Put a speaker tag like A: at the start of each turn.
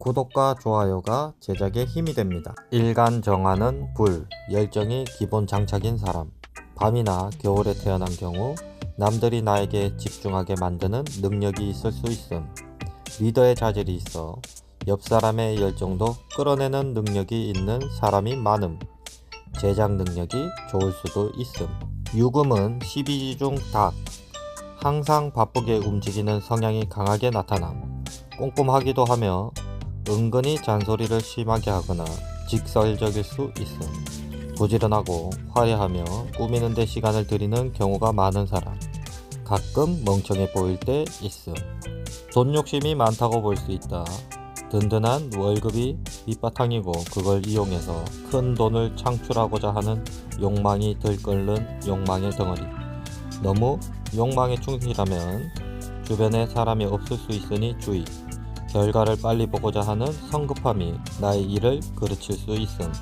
A: 구독과 좋아요가 제작에 힘이 됩니다. 일간 정하는 불, 열정이 기본 장착인 사람. 밤이나 겨울에 태어난 경우 남들이 나에게 집중하게 만드는 능력이 있을 수 있음. 리더의 자질이 있어 옆 사람의 열정도 끌어내는 능력이 있는 사람이 많음. 제작 능력이 좋을 수도 있음. 유금은 12지 중 닭. 항상 바쁘게 움직이는 성향이 강하게 나타남. 꼼꼼하기도 하며 은근히 잔소리를 심하게 하거나 직설적일 수 있음. 부지런하고 화려하며 꾸미는 데 시간을 들이는 경우가 많은 사람. 가끔 멍청해 보일 때 있음. 돈 욕심이 많다고 볼 수 있다. 든든한 월급이 밑바탕이고 그걸 이용해서 큰 돈을 창출하고자 하는 욕망이 들끓는 욕망의 덩어리. 너무 욕망에 충실하면 주변에 사람이 없을 수 있으니 주의. 결과를 빨리 보고자 하는 성급함이 나의 일을 그르칠 수 있음.